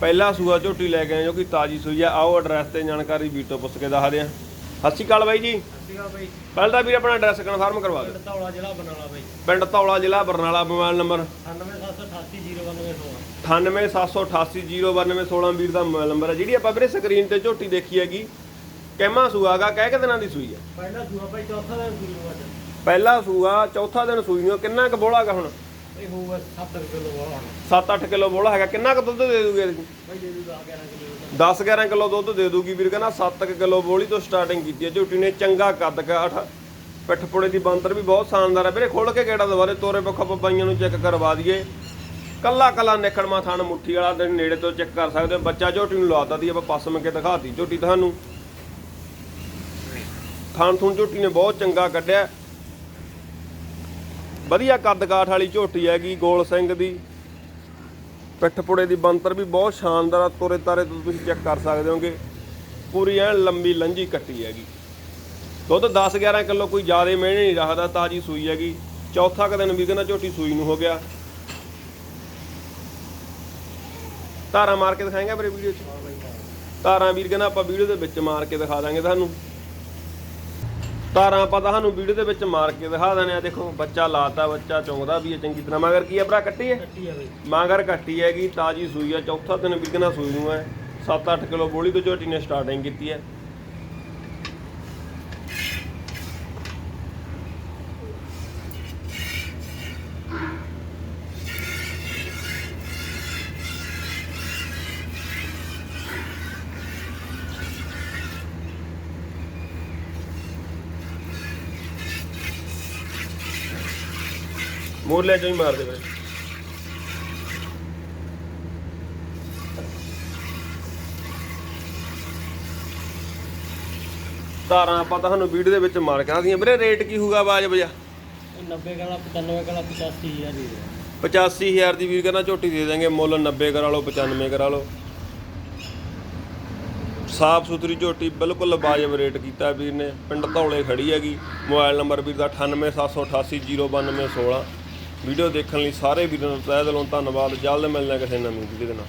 ਪਹਿਲਾ ਸੂਆ ਝੋਟੀ ਲੈ ਕੇ ਆਏ ਜੋ ਕਿ ਤਾਜੀ ਸੂਈ ਆ। ਆਓ ਐਡਰੈਸ ਤੇ ਜਾਣਕਾਰੀ ਵੀਰ ਤੋਂ ਪੁੱਛ ਕੇ ਦੱਸਦੇ ਆ ਸਤਿ ਸ਼੍ਰੀ ਅਕਾਲ ਬਾਈ ਜੀ। ਬਈ ਪਹਿਲਾਂ ਤਾਂ ਵੀਰ ਆਪਣਾ ਐਡਰੈਸ ਕਨਫਰਮ ਕਰਵਾ ਦਿਓ। ਪਿੰਡ ਧੌਲਾ ਜ਼ਿਲ੍ਹਾ ਬਨਾਲਾ ਬਈ ਪਿੰਡ ਧੌਲਾ ਜ਼ਿਲ੍ਹਾ ਬਰਨਾਲਾ ਮੋਬਾਈਲ ਨੰਬਰ 9778809216 9878809216 ਵੀਰ ਦਾ ਮੋਬਾਈਲ ਨੰਬਰ ਹੈ ਜਿਹੜੀ ਆਪਾਂ ਵੀਰੇ ਸਕਰੀਨ ਤੇ ਝੋਟੀ ਦੇਖੀ ਹੈਗੀ ਕਹਿਮਾ ਸੂਆਗਾ ਕਹਿ ਕੇ ਦਿਨਾਂ ਦੀ ਸੂਈ ਆ। ਪਹਿਲਾ ਸੂਆ ਬਈ ਚੌਥਾ ਦਿਨ ਸੂਈ ਅੱਜ। ਪਹਿਲਾ ਸੂਆ ਚੌਥਾ ਦਿਨ ਸੂਈ ਨੂੰ ਕਿੰਨਾ ਕੁ ਬੋਲਾਗਾ ਹੁਣ? ਬਈ ਹੋਊਗਾ 70 ਕਿਲੋ ਵਾਲਾ 7-8 ਕਿਲੋ ਬੋਲਾ ਹੈਗਾ ਕਿੰਨਾ ਕੁ ਦੁੱਧ ਦੇ ਦੂਗੇ ਬਈ ਦੇ ਦੂਗਾ 11 ਕਿਲੋ 10-11 ਕਿਲੋ ਦੁੱਧ ਦੇ ਦੂਗੀ ਵੀਰ ਕਹਿੰਦਾ 7 ਕਿਲੋ ਬੋਲੀ ਤੋਂ ਸਟਾਰਟਿੰਗ ਕੀਤੀ ਹੈ। ਝੋਟੀ ਨੇ ਚੰਗਾ ਕੱਦ ਕਾਠ ਪਿੱਠ ਪੁੜੇ ਦੀ ਬੰਤਰ ਵੀ ਬਹੁਤ ਸ਼ਾਨਦਾਰ ਹੈ। ਵੀਰੇ ਖੋਲ ਕੇ ਗੇੜਾ ਦੁਬਾਰੇ ਤੋਰੇ ਪੱਖੋਂ ਪਪਾਈਆਂ ਨੂੰ ਚੈੱਕ ਕਰਵਾ ਦਈਏ। ਕੱਲਾ ਕੱਲਾ ਨਿਕੜਮਾ ਥਣ ਮੁੱਠੀ ਵਾਲਾ ਦੇ ਨੇੜੇ ਤੋਂ ਚੈੱਕ ਕਰ ਸਕਦੇ ਹੋ। ਬੱਚਾ ਝੋਟੀ ਨੂੰ ਲਾਤਾ ਦੀ ਆਪਾਂ ਪਸਮ ਕੇ ਦਿਖਾਤੀ ਝੋਟੀ ਤੁਹਾਨੂੰ। ਥਣ ਥੁਣ ਝੋਟੀ ਨੇ ਬਹੁਤ ਚੰਗਾ ਕੱਢਿਆ। ਵਧੀਆ ਕੱਦ ਕਾਠ ਵਾਲੀ ਝੋਟੀ ਹੈਗੀ ਗੋਲ ਸਿੰਘ ਦੀ। ਪਿੱਠ ਪੁੜੇ ਦੀ ਬੰਤਰ ਵੀ ਬਹੁਤ ਸ਼ਾਨਦਾਰ ਆ, ਤੋਰੇ ਤਾਰੇ ਤੋਂ ਤੁਸੀਂ ਚੈੱਕ ਕਰ ਸਕਦੇ ਹੋਗੇ। ਪੂਰੀ ਐਨ ਲੰਬੀ ਲੰਜੀ ਕੱਟੀ ਹੈਗੀ। ਦੁੱਧ 10 11 ਕਿਲੋ ਕੋਈ ਜ਼ਿਆਦਾ ਮਹਿਣੇ ਨਹੀਂ ਰੱਖਦਾ, ਤਾਜੀ ਸੂਈ ਹੈਗੀ। ਚੌਥਾ ਕੁ ਦਿਨ ਵੀ ਕਹਿੰਦਾ ਝੋਟੀ ਸੂਈ ਨੂੰ ਹੋ ਗਿਆ। ਧਾਰਾਂ ਮਾਰ ਕੇ ਦਿਖਾਏਗਾ ਵੀਰੇ ਵੀਡੀਓ 'ਚ? ਧਾਰਾਂ ਵੀਰ ਕਹਿੰਦਾ ਆਪਾਂ ਵੀਡੀਓ ਦੇ ਵਿੱਚ ਮਾਰ ਕੇ ਦਿਖਾ ਦਾਂਗੇ ਤੁਹਾਨੂੰ। ਧਾਰਾਂ ਆਪਾਂ ਤੁਹਾਨੂੰ ਵੀਡੀਓ ਦੇ ਵਿੱਚ ਮਾਰ ਕੇ ਦਿਖਾ ਦਿੰਦੇ ਆ। ਦੇਖੋ ਬੱਚਾ ਲਾਤਾ ਬੱਚਾ ਚੁੰਗਦਾ ਵੀ ਹੈ ਚੰਗੀ ਤਰ੍ਹਾਂ। ਮਗਰ ਕੀ ਹੈ ਭਰਾ ਕੱਟੀ ਹੈ ਕੱਟੀ ਆ ਬਈ। ਮਾਂਗਰ ਕੱਟੀ ਹੈਗੀ ਤਾਜੀ ਸੂਈ ਹੈ ਚੌਥਾ ਦਿਨ ਵਿਕਣਾ ਸੂਈ ਨੂੰ ਹੈ 7-8 ਕਿਲੋ ਬੋਲੀ ਤੋਂ ਝੋਟੀ ਨੇ ਸਟਾਰਟਿੰਗ ਕੀਤੀ ਹੈ ਮੋਰਲੇ ਚੋਂ ਹੀ ਮਾਰ ਦੇ ਵੀਰੇ ਧਾਰਾਂ ਆਪਾਂ ਤੁਹਾਨੂੰ ਵੀਡੀਓ ਦੇ ਵਿੱਚ ਮਾਰ ਕੇ ਆਦੀਆਂ ਵੀਰੇ ਰੇਟ ਕੀ ਹੋਊਗਾ ਬਜਾ ਇਹ 90 ਗਲਾ 95 ਗਲਾ 85 ਹਜ਼ਾਰ ਦੀ ਦੇ 85000 ਦੀ ਵੀਰ ਕਹਿੰਦਾ ਝੋਟੀ ਦੇ ਦਾਂਗੇ ਮੁੱਲ 90 ਕਰਾ ਲਓ 95 ਕਰਾ ਲਓ। ਸਾਫ਼ ਸੁਥਰੀ ਝੋਟੀ ਬਿਲਕੁਲ ਵਾਜਬ ਰੇਟ ਕੀਤਾ ਵੀਰ ਨੇ। ਪਿੰਡ ਧੌਲੇ ਖੜੀ ਹੈਗੀ। ਮੋਬਾਈਲ ਨੰਬਰ ਵੀਰ ਦਾ 9878809216 ਵੀਡੀਓ ਦੇਖਣ ਲਈ ਸਾਰੇ ਵੀਰਾਂ ਦਾ ਤਹਿ ਦਿਲੋਂ ਧੰਨਵਾਦ। ਜਲਦ ਮਿਲਣਾ ਕਿਸੇ ਨਵੀਂ ਵੀਡੀਓ ਦੇ ਨਾਲ।